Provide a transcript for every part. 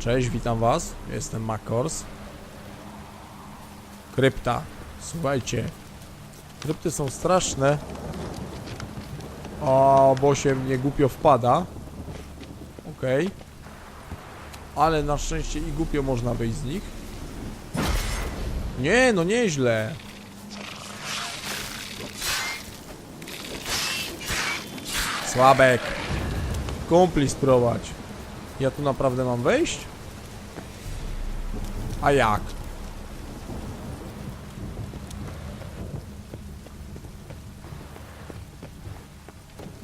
Cześć, witam was. Jestem Makors. Krypta. Słuchajcie. Krypty są straszne. O, bo się mnie głupio wpada. Okej. Ale na szczęście i głupio można wyjść z nich. Nie, no nieźle. Słabek. Kumpli sprowadź. Ja tu naprawdę mam wejść? A jak?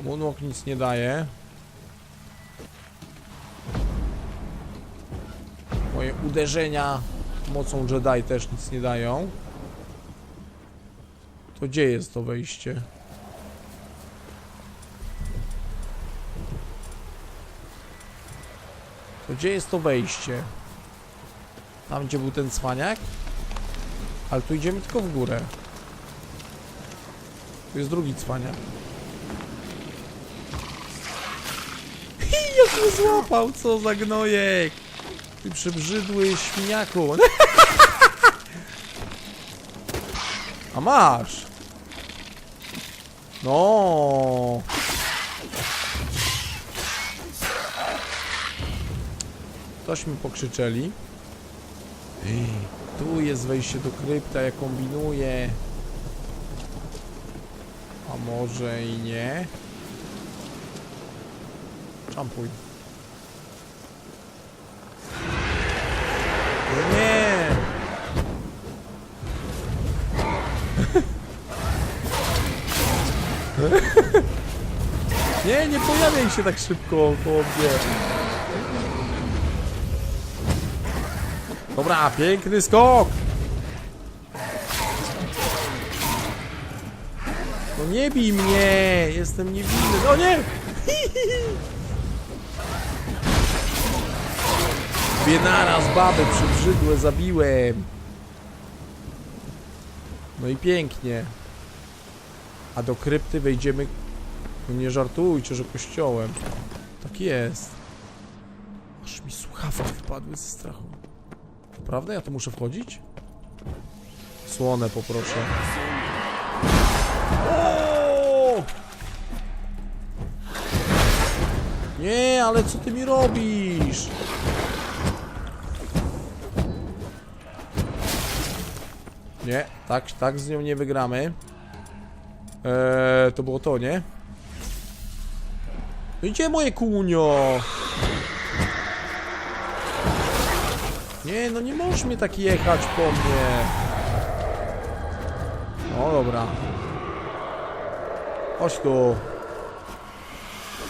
Moonwalk nic nie daje. Moje uderzenia mocą Jedi też nic nie dają. To gdzie jest to wejście? To gdzie jest to wejście? Tam gdzie był ten cwaniak? Ale tu idziemy tylko w górę. Tu jest drugi cwaniak. Jak mnie złapał, co za gnojek! Ty przybrzydły świniaku. A masz! No. Tośmy pokrzyczeli. Tu jest wejście do krypta, ja kombinuję. A może i nie? Czampuj. No nie! nie, nie pojawiaj się tak szybko, chłopie. Dobra, piękny skok! No nie bij mnie! Jestem niewinny. No nie! Dwie naraz baby przybrzydłe zabiłem. No i pięknie. A do krypty wejdziemy... No nie żartujcie, że kościołem. Tak jest. Aż mi słuchawki wpadły ze strachu. Prawda? Ja tu muszę wchodzić? Słonę poproszę. O! Nie, ale co ty mi robisz? Nie, tak, tak z nią nie wygramy. Eee, to było to, nie? No Gdzie moje kunio? Nie, no nie możesz mnie tak jechać po mnie. No dobra. Chodź tu.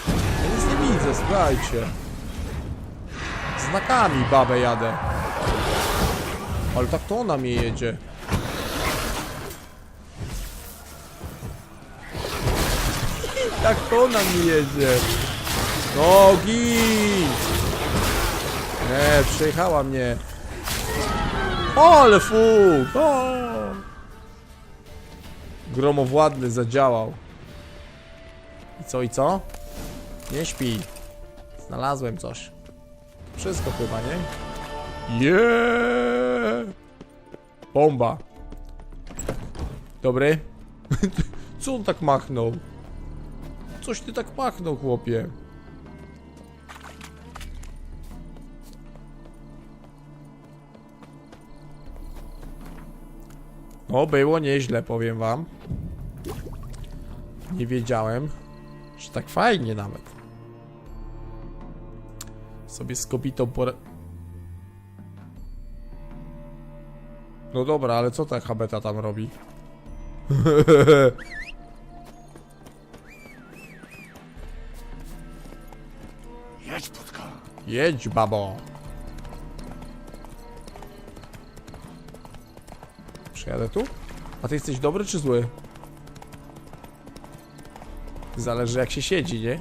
Ja nic nie widzę, słuchajcie. Znakami babę jadę. Ale tak to ona mnie jedzie. tak to ona mnie jedzie. Nogi! Nie, przejechała mnie. O, ale fuk! O! Gromowładny zadziałał. I co, i co? Nie śpi. Znalazłem coś. Wszystko chyba, nie? Yeah! Bomba. Dobry. Co on tak machnął? Coś ty tak machnął, chłopie. O, było nieźle, powiem wam. Nie wiedziałem, że tak fajnie nawet. Sobie z kobietą pora... No dobra, ale co ta habeta tam robi? Jedź, Płotka. Jedź, babo. Przyjadę tu? A ty jesteś dobry czy zły? Zależy jak się siedzi, nie?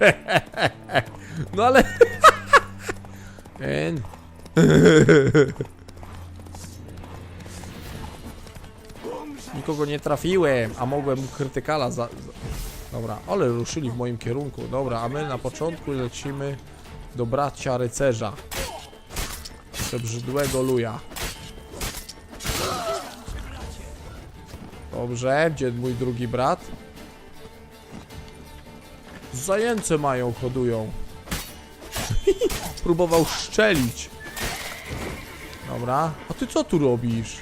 No ale... Nikogo nie trafiłem, a mogłem krytykala za... Dobra, ale ruszyli w moim kierunku. Dobra, a my na początku lecimy do bracia rycerza. Przebrzydłego luja. Dobrze, gdzie mój drugi brat? Zajęce mają, hodują. Próbował szczelić. Dobra, a ty co tu robisz?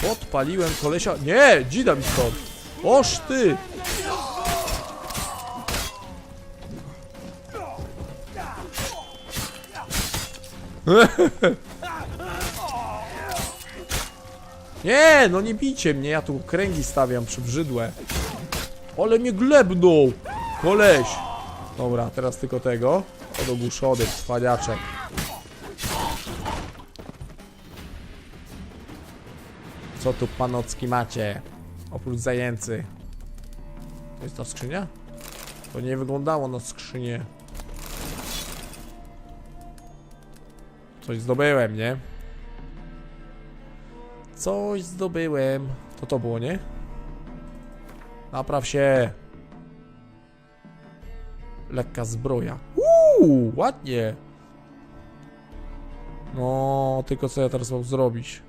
Podpaliłem kolesia. Nie, dzida mi stąd. Oż ty! Nie, no nie bijcie mnie, ja tu kręgi stawiam przybrzydłe. Ale mnie glebnął! Koleś! Dobra, teraz tylko tego. Odogłuszony, cwaniaczek. Co tu panocki macie? Oprócz zajęcy. To jest ta skrzynia? To nie wyglądało na skrzynię. Coś zdobyłem, nie? Coś zdobyłem. To to było, nie? Napraw się. Lekka zbroja. Uuu, ładnie. No, tylko co ja teraz mam zrobić?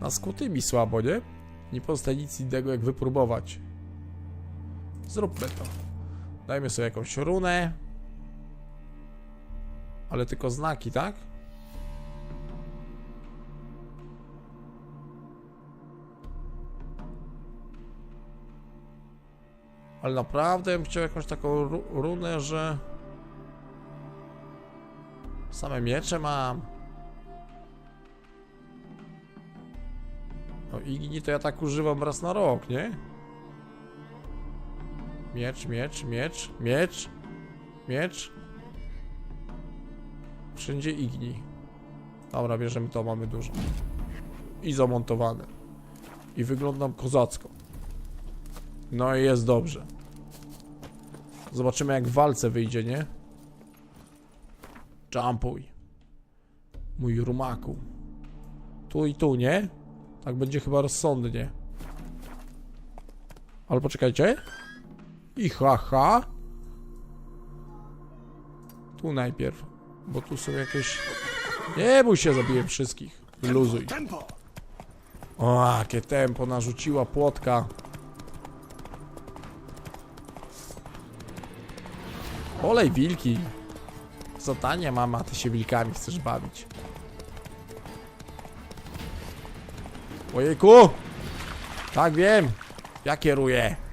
Na skuty mi słabo, nie? Nie pozostaje nic innego jak wypróbować. Zróbmy to. Dajmy sobie jakąś runę. Ale tylko znaki, tak? Ale naprawdę bym chciał jakąś taką ru runę, że... Same miecze mam. No Igni to ja tak używam raz na rok, nie? Miecz, miecz, miecz, miecz, miecz. Wszędzie Igni. Dobra, bierzemy to, mamy dużo. I zamontowane. I wyglądam kozacko. No i jest dobrze. Zobaczymy jak w walce wyjdzie, nie? Jumpuj. Mój rumaku. Tu i tu, nie? Tak będzie chyba rozsądnie. Ale poczekajcie. I ha ha. Tu najpierw. Bo tu są jakieś... Nie bój się, zabiję wszystkich. Luzuj. Tempo! O, jakie tempo narzuciła płotka. Olej wilki. Zadanie mama, ty się wilkami chcesz bawić. Ojejku! Tak wiem. Ja kieruję.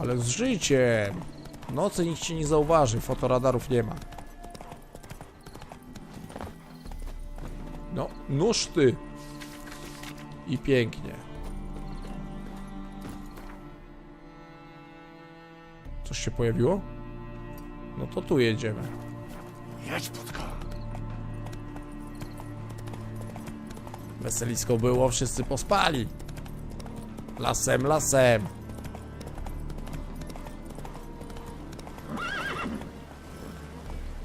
Ale z życiem. W nocy nikt cię nie zauważy, fotoradarów nie ma. No, nóż ty. I pięknie. Coś się pojawiło? No to tu jedziemy. Jedź, Płotka! Weselisko było, wszyscy pospali. Lasem, lasem.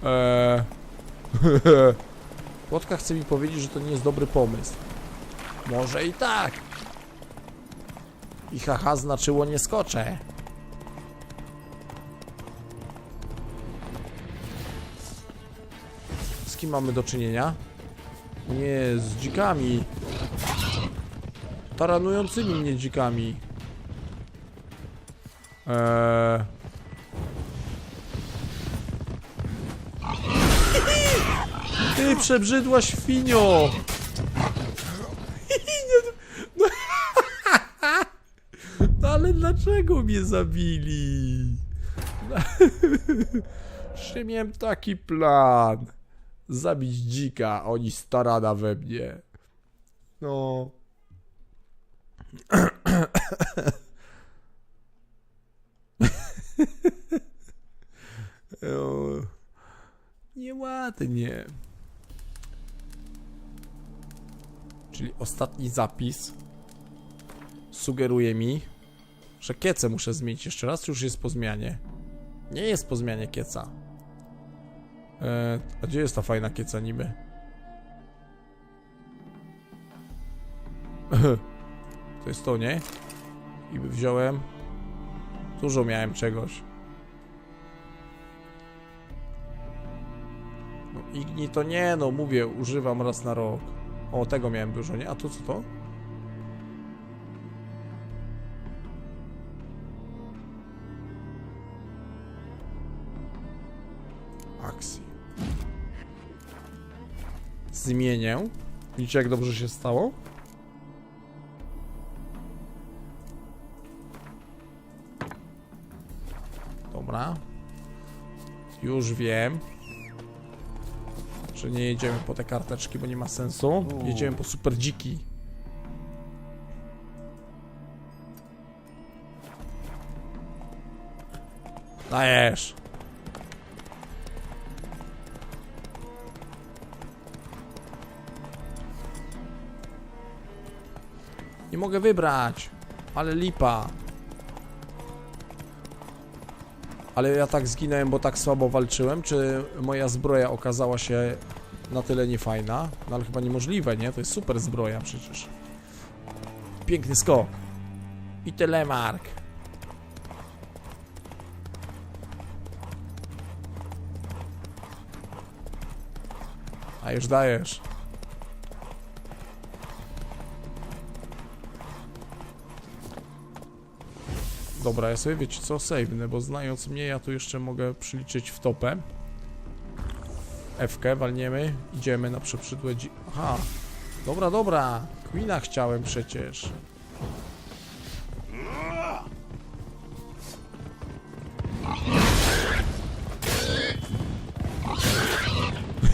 Eee. Płotka chce mi powiedzieć, że to nie jest dobry pomysł. Może i tak. I haha znaczyło nie skoczę. Z kim mamy do czynienia? Nie, z dzikami. Taranującymi mnie dzikami. Eee... Ty przebrzydła świnio! No, ale dlaczego mnie zabili? Czy miałem taki plan? Zabić dzika, oni starana we mnie. No. O, Nieładnie. Czyli ostatni zapis sugeruje mi, że kiece muszę zmienić jeszcze raz, już jest po zmianie? Nie jest po zmianie kieca. E, a gdzie jest ta fajna kieca niby? To jest to, nie? I wziąłem. Dużo miałem czegoś. No, Igni to nie, no mówię, używam raz na rok. O, tego miałem dużo, nie? A tu co to? Akcji. Zmienię. Widzicie jak dobrze się stało? Dobra. Już wiem. Że nie jedziemy po te karteczki, bo nie ma sensu. Jedziemy po super dziki. Dajesz. Nie mogę wybrać. Ale lipa. Ale ja tak zginąłem, bo tak słabo walczyłem, czy moja zbroja okazała się na tyle niefajna? No ale chyba niemożliwe, nie? To jest super zbroja przecież. Piękny skok. I telemark. A już dajesz. Dobra, ja sobie wiecie co, save'nę, bo znając mnie, ja tu jeszcze mogę przyliczyć w topę. F-kę walniemy, idziemy na przeprzydłe dzi... Aha, dobra, dobra, Queena chciałem przecież.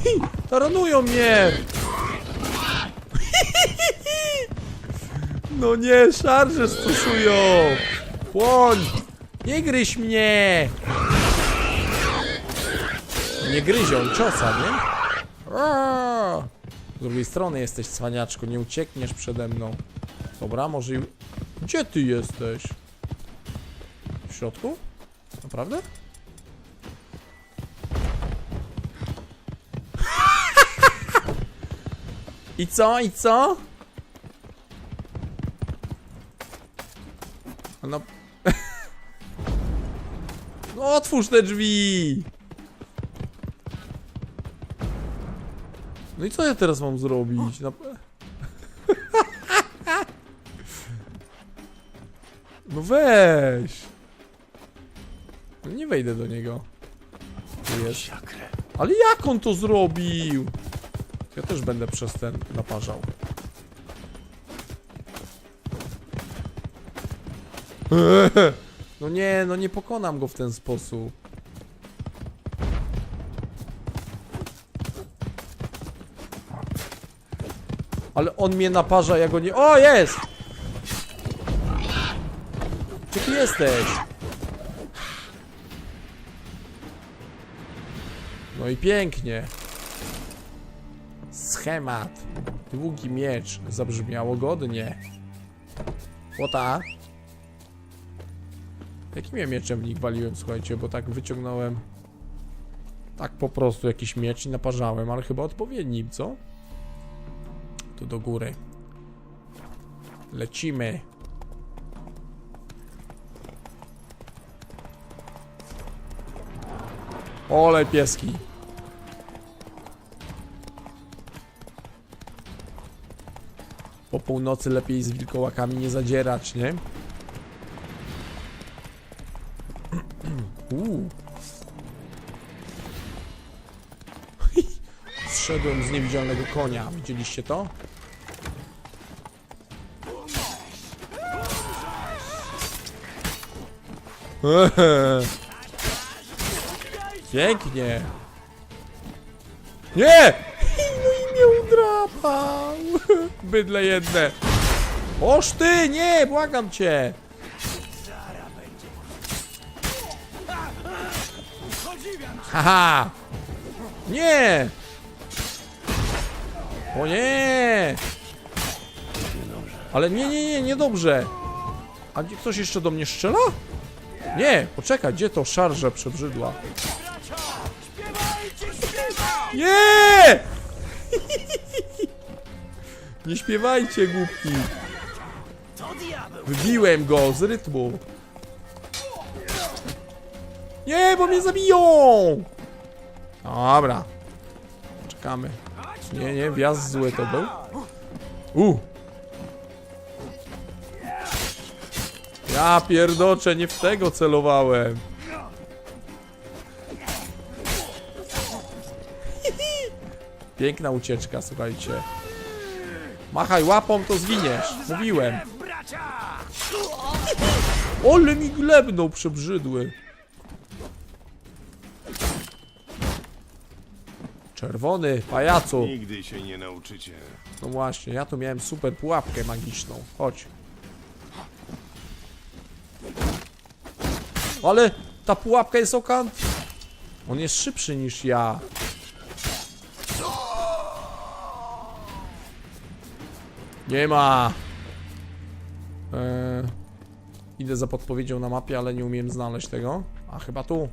Taranują mnie! No nie, szarże stosują! Płoń! Nie gryź mnie! Nie gryzie, on ciosa, nie? Z drugiej strony jesteś, cwaniaczku, nie uciekniesz przede mną. Dobra, może i... Gdzie ty jesteś? W środku? Naprawdę? I co, i co? No... no otwórz te drzwi! No i co ja teraz mam zrobić? No... no weź! No nie wejdę do niego. Tu jest. Ale jak on to zrobił? Ja też będę przez ten naparzał. No nie, no nie pokonam go w ten sposób. Ale on mnie naparza, ja go nie... O, jest! Gdzie ty jesteś? No i pięknie. Schemat. Długi miecz. Zabrzmiało godnie. Łota. Jakim ja mieczem w nich waliłem, słuchajcie, bo tak wyciągnąłem tak po prostu jakiś miecz i naparzałem, ale chyba odpowiednim, co? Tu do góry. Lecimy. Ole pieski. Po północy lepiej z wilkołakami nie zadzierać, nie? Uuu. Zszedłem z niewidzialnego konia. Widzieliście to? Pięknie. Nie! No i mnie udrapał. Bydle jedne. Oż ty, nie, błagam cię. Haha! Nie! O nie! Ale nie, nie, nie, niedobrze. A gdzie ktoś jeszcze do mnie strzela? Nie, poczekaj, gdzie to szarże przebrzydła? Nie! Nie śpiewajcie, głupki. Wybiłem go z rytmu. Nie, bo mnie zabiją! Dobra. Czekamy. Nie, nie, wjazd zły to był. U. Ja pierdoczę, nie w tego celowałem. Piękna ucieczka, słuchajcie. Machaj łapą, to zwiniesz. Mówiłem. Ole mi glebnął przebrzydły. Czerwony, pajacu. Nigdy się nie nauczycie. No właśnie, ja tu miałem super pułapkę magiczną. Chodź. Ale ta pułapka jest okant. On jest szybszy niż ja. Nie ma. Eee, idę za podpowiedzią na mapie, ale nie umiem znaleźć tego. A chyba tu.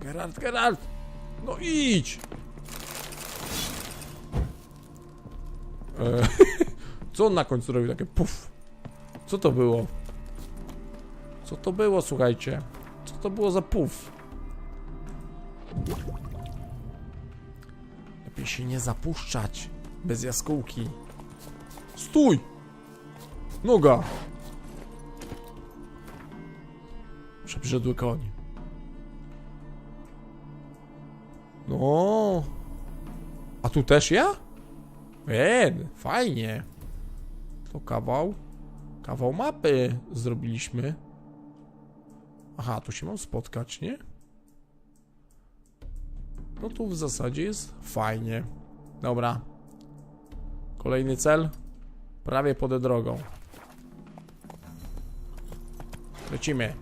Geralt, Geralt! No idź! Eee, co on na końcu robił? Takie puf. Co to było? Co to było, słuchajcie? To było za puf? Lepiej się nie zapuszczać bez jaskółki. Stój! Noga! Przebrzydły koń. No. A tu też ja? Ed, fajnie. To kawał. Kawał mapy zrobiliśmy. Aha, tu się mam spotkać, nie? No tu w zasadzie jest fajnie. Dobra. Kolejny cel. Prawie pod drogą. Lecimy.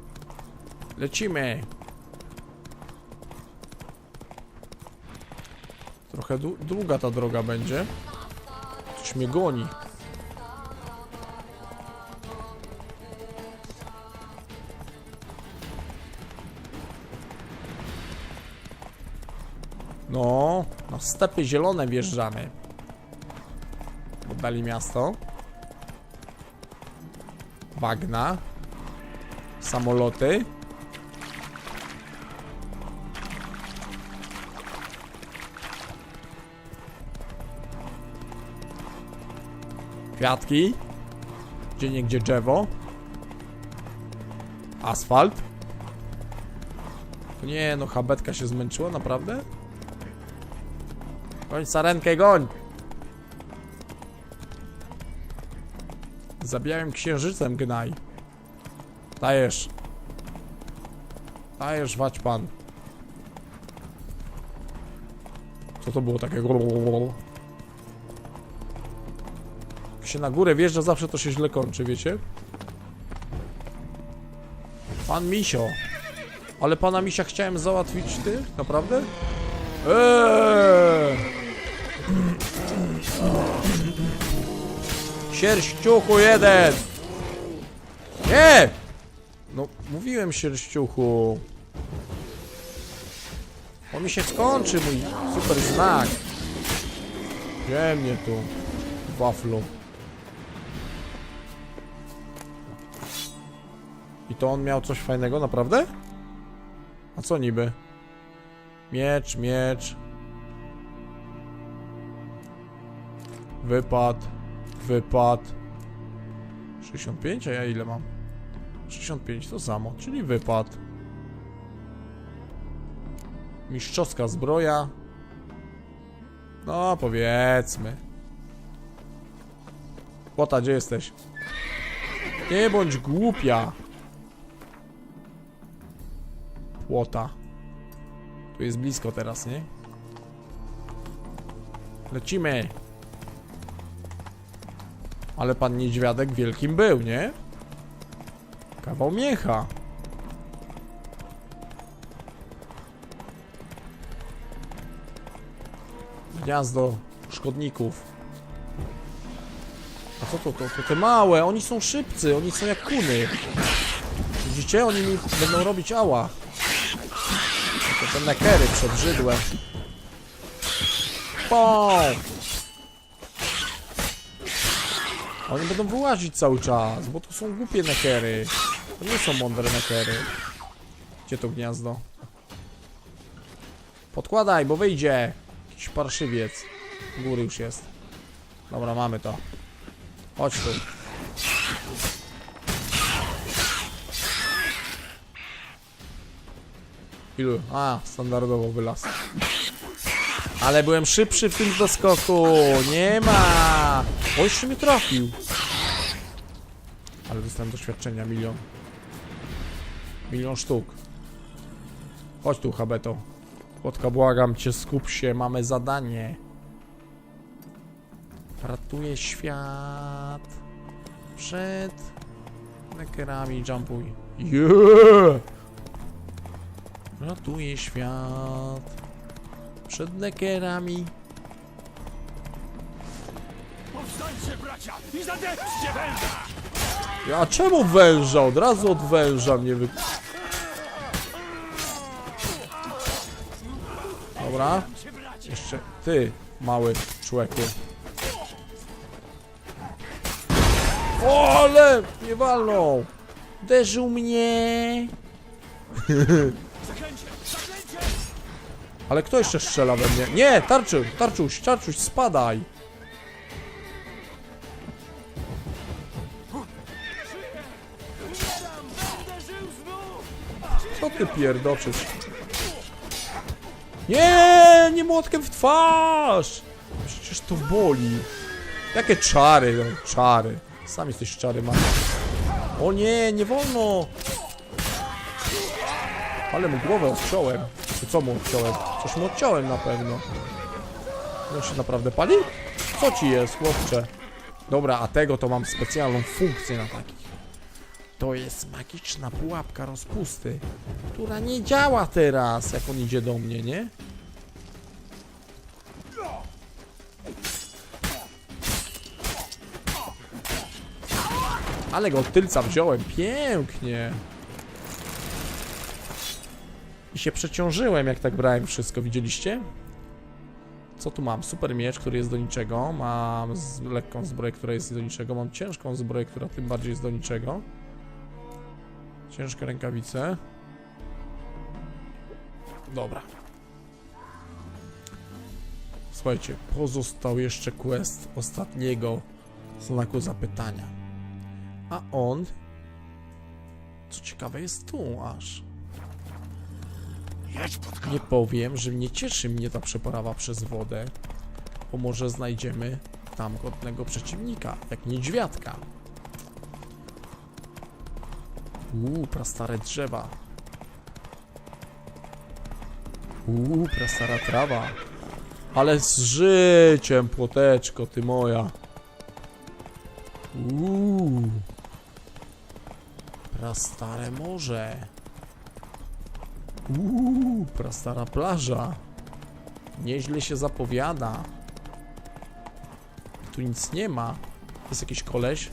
Lecimy. Trochę dłu- długa ta droga będzie. Coś mnie goni. Na stepy zielone wjeżdżamy. Oddali miasto. Bagna. Samoloty. Kwiatki. Gdzie niegdzie drzewo. Asfalt. Nie no, habetka się zmęczyła, naprawdę? Goń sarenkę, goń! Za białym księżycem gnaj. Dajesz. Dajesz, wać pan. Co to było takiego? Jak się na górę wjeżdża, zawsze to się źle kończy, wiecie? Pan Misio. Ale pana Misia chciałem załatwić, ty? Naprawdę? Eee! Sierściuchu jeden! Nie! No, mówiłem sierściuchu. On mi się skończy, mój super znak. Gdzie mnie tu? Waflu. I to on miał coś fajnego, naprawdę? A co niby? Miecz, miecz. Wypad, wypad. 65, a ja ile mam? 65 to samo, czyli wypad. Mistrzowska zbroja. No, powiedzmy. Płota, gdzie jesteś? Nie bądź głupia. Płota. Tu jest blisko teraz, nie? Lecimy. Ale pan niedźwiadek wielkim był, nie? Kawał miecha. Gniazdo szkodników. A co to, to, to te małe? Oni są szybcy, oni są jak kuny. Widzicie? Oni mi będą robić ała. To te nekery przed żydłem. dupą! Oni będą wyłazić cały czas, bo to są głupie nekery. To nie są mądre nekery. Gdzie to gniazdo? Podkładaj, bo wyjdzie. Jakiś parszywiec. Góry już jest. Dobra, mamy to. Chodź tu. Ilu? A, standardowo wylaz. Ale byłem szybszy w tym doskoku. Nie ma. O, jeszcze mnie trafił. Ale dostałem doświadczenia milion. Milion sztuk. Chodź tu, Habeto. Płotka, błagam cię, skup się, mamy zadanie. Ratuję świat przed nekerami, jumpuj. Yeah! Ratuję świat przed nekerami. I zadepczcie węża! A czemu węża? Od razu od węża mnie wy... Dobra. Jeszcze ty, mały człowieku. O, ale nie walnął. Uderzył mnie. Ale kto jeszcze strzela we mnie? Nie, tarczy, tarczuś, tarczuś, spadaj. Co ty pierdoczysz? Nie, nie młotkiem w twarz! Przecież to boli. Jakie czary, no, czary. Sam jesteś czary, man. O nie, nie wolno! Ale mu głowę odciąłem. Czy co mu odciąłem? Coś mu odciąłem na pewno. On się naprawdę pali? Co ci jest, chłopcze? Dobra, a tego to mam specjalną funkcję na takich. To jest magiczna pułapka rozpusty, która nie działa teraz, jak on idzie do mnie, nie? Ale go tylca wziąłem, pięknie. I się przeciążyłem, jak tak brałem wszystko, widzieliście? Co tu mam? Super miecz, który jest do niczego. Mam lekką zbroję, która jest do niczego. Mam ciężką zbroję, która tym bardziej jest do niczego. Ciężkie rękawice. Dobra. Słuchajcie, pozostał jeszcze quest ostatniego znaku zapytania. A on, co ciekawe, jest tu aż. Nie powiem, że nie cieszy mnie ta przeprawa przez wodę, bo może znajdziemy tam godnego przeciwnika, jak niedźwiadka. Uuu, prastare drzewa. Uuu, prastara trawa. Ale z życiem, płoteczko, ty moja. Uuu. Prastare morze. Uuu, prastara plaża. Nieźle się zapowiada. Tu nic nie ma. Jest jakiś koleś.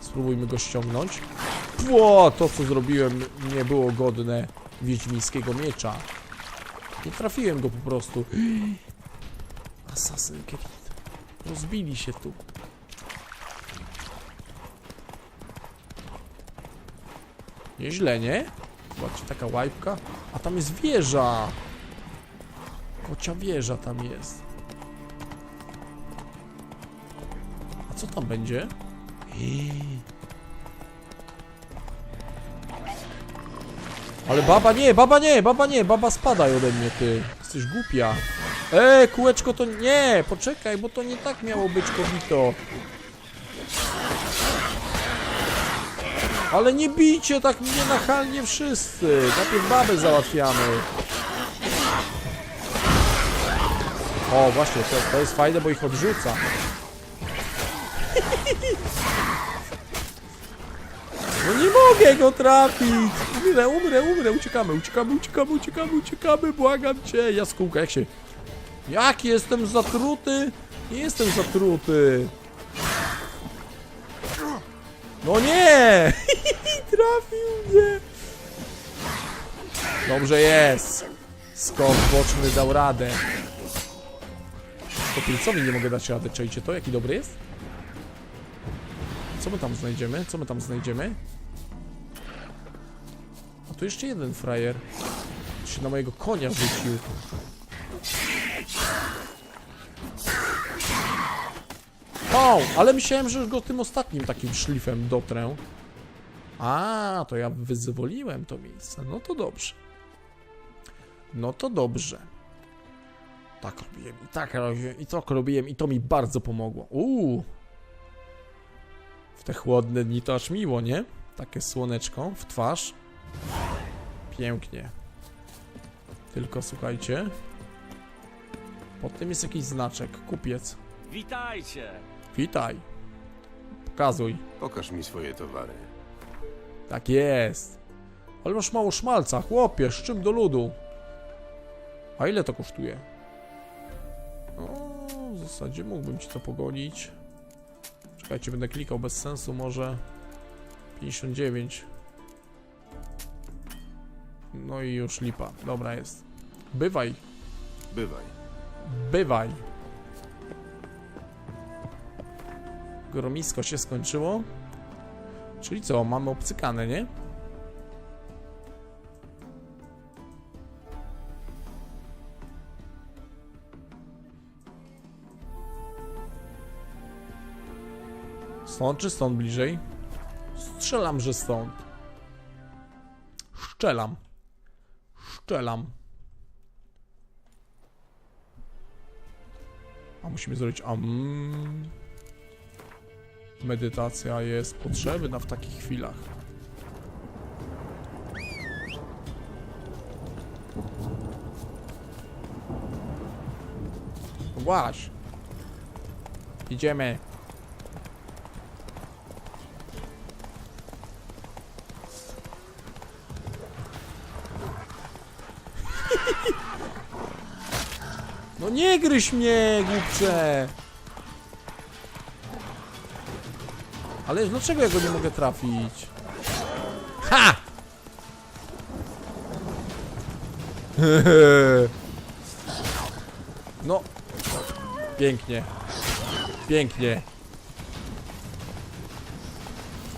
Spróbujmy go ściągnąć. Ło, to co zrobiłem nie było godne wiedźmińskiego miecza. Nie trafiłem go po prostu. Assassin Creed. Rozbili się tu. Nieźle, nie? Zobaczcie, taka łajpka. A tam jest wieża. Kocia wieża tam jest. A co tam będzie? Eee. Ale baba nie, baba nie, baba nie, baba spadaj ode mnie, ty. Jesteś głupia. E, kółeczko to nie, poczekaj, bo to nie tak miało być, kobito. Ale nie bijcie tak mnie nachalnie wszyscy. Najpierw babę załatwiamy. O, właśnie, to, to jest fajne, bo ich odrzuca. Nie mogę go trafić! Umrę, umrę, umrę, uciekamy, uciekamy, uciekamy, uciekamy, uciekamy, błagam cię! Jaskółka, jak się... Jak jestem zatruty? Nie jestem zatruty! No nie! Trafił mnie! Dobrze jest! Skok boczny dał radę. Topielcowi nie mogę dać rady, czajcie to? Jaki dobry jest? Co my tam znajdziemy? Co my tam znajdziemy? A tu jeszcze jeden frajer. Się na mojego konia rzucił. O, ale myślałem, że już go tym ostatnim takim szlifem dotrę. A, to ja wyzwoliłem to miejsce. No to dobrze. No to dobrze. Tak robiłem i tak robiłem i tak robiłem i to mi bardzo pomogło. Uuu. W te chłodne dni to aż miło, nie? Takie słoneczko w twarz. Pięknie. Tylko słuchajcie. Pod tym jest jakiś znaczek. Kupiec. Witajcie! Witaj. Pokazuj. Pokaż mi swoje towary. Tak jest. Ale masz mało szmalca, chłopie, z czym do ludu? A ile to kosztuje? O, w zasadzie mógłbym ci to pogonić. Czekajcie, będę klikał bez sensu, może 59. No i już lipa. Dobra jest. Bywaj, Bywaj. bywaj. Gromisko się skończyło. Czyli co, mamy obcykane, nie? Stąd czy stąd bliżej? Strzelam, że stąd. Szczelam. Szczelam. A musimy zrobić am. Medytacja jest potrzebna w takich chwilach. Właś. Idziemy. Nie gryź mnie, głupcze! Ale dlaczego ja go nie mogę trafić? Ha! No. Pięknie. Pięknie.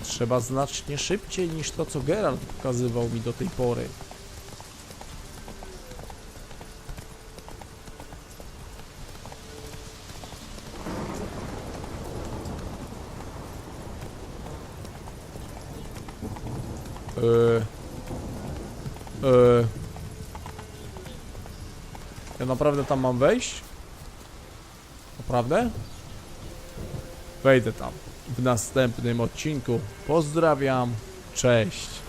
Trzeba znacznie szybciej niż to, co Geralt pokazywał mi do tej pory. Eee. Eee. Ja naprawdę tam mam wejść? Naprawdę? Wejdę tam w następnym odcinku. Pozdrawiam. Cześć.